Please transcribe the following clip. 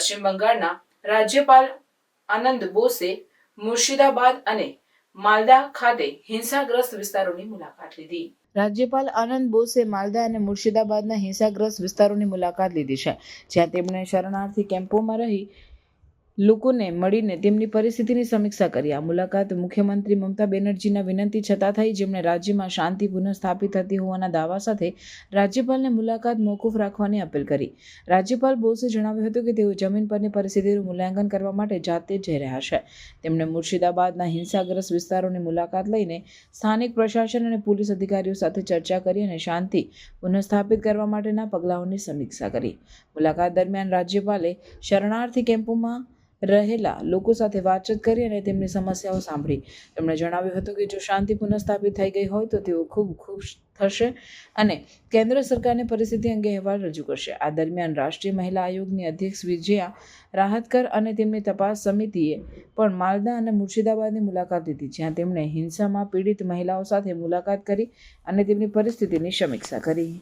પશ્ચિમ બંગાળના રાજ્યપાલ આનંદ બોસે, મુર્શિદાબાદ અને માલદા ખાતે હિંસાગ્રસ્ત વિસ્તારોની મુલાકાત લીધી. રાજ્યપાલ આનંદ બોસે માલદા અને મુર્શિદાબાદના હિંસાગ્રસ્ત વિસ્તારોની મુલાકાત લીધી છે, જ્યાં તેમણે શરણાર્થી કેમ્પોમાં રહી લોકોને મળીને તેમની પરિસ્થિતિની સમીક્ષા કરી. આ મુલાકાત મુખ્યમંત્રી મમતા બેનર્જીના વિનંતી છતાં થઈ, જેમણે રાજ્યમાં શાંતિ પુનઃસ્થાપિત થતી હોવાના દાવા સાથે રાજ્યપાલને મુલાકાત મોકૂફ રાખવાની અપીલ કરી. રાજ્યપાલ બોસે જણાવ્યું હતું કે તેઓ જમીન પરની પરિસ્થિતિનું મૂલ્યાંકન કરવા માટે જાતે જઈ રહ્યા છે. તેમણે મુર્શિદાબાદના હિંસાગ્રસ્ત વિસ્તારોની મુલાકાત લઈને સ્થાનિક પ્રશાસન અને પોલીસ અધિકારીઓ સાથે ચર્ચા કરી અને શાંતિ પુનઃસ્થાપિત કરવા માટેના પગલાઓની સમીક્ષા કરી. મુલાકાત દરમિયાન રાજ્યપાલે શરણાર્થી કેમ્પોમાં રહેલા લોકો સાથે વાતચીત કરી અને તેમની સમસ્યાઓ સાંભળી. તેમણે જણાવ્યું હતું કે જો શાંતિ પુનઃસ્થાપિત થઈ ગઈ હોય તો તેઓ ખૂબ ખુશ થશે અને કેન્દ્ર સરકારની પરિસ્થિતિ અંગે અહેવાલ રજૂ કરશે. આ દરમિયાન રાષ્ટ્રીય મહિલા આયોગની અધ્યક્ષ વિજયા રાહતકર અને તેમની તપાસ સમિતિએ પણ માલદા અને મુર્શિદાબાદની મુલાકાત લીધી, જ્યાં તેમણે હિંસામાં પીડિત મહિલાઓ સાથે મુલાકાત કરી અને તેમની પરિસ્થિતિની સમીક્ષા કરી.